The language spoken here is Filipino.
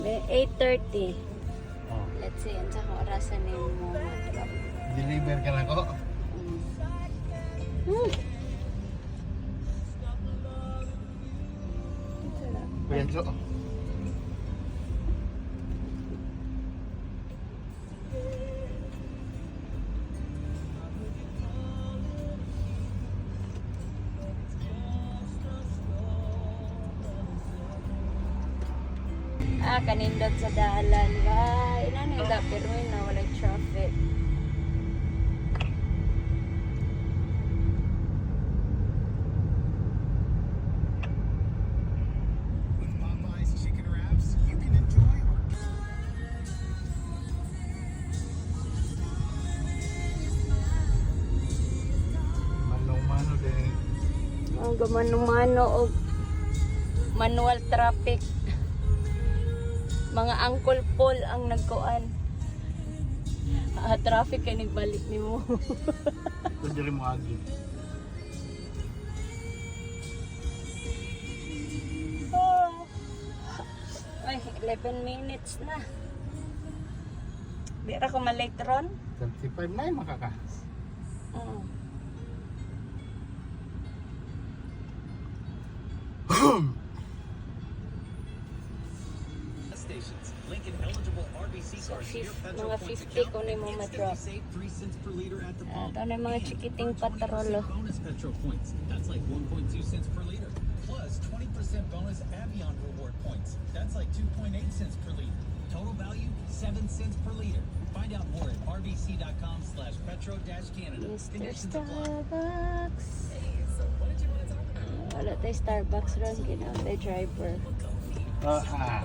May 8.30. Oh. Let's see, ang sa orasan ni mo ma-drop. Deliver ka na ko. Mm. Hmm. Sarap. Penso. Ah, kanindot sa dalan. Bye. Inani da pero na wala traffic. Gamano-mano o manual traffic. Mga Uncle Paul ang nagkuan. Ah, traffic kay nagbalik ni mo. Diri mo agi. Ay, 11 minutes na. Di ra ko malate ron. 25 na yung makaka. Mm. Stations. Lincoln eligible RBC So, cars fif- near Petro mga points 50 account ko na yung mga instantly drop. save 3 cents per liter at the Ah, pump. ito na mga And chikiting earn 20% patrolo. bonus Petro points. That's like 1.2 cents per liter. Plus 20% bonus Avion reward points. That's like 2.8 cents per liter. Total value 7 cents per liter. Find out more at rbc.com slash petro-canada. Conditions apply. Starbucks. Ah, Wala tayo Starbucks ron. Ginawa tayo driver. Ah, ah.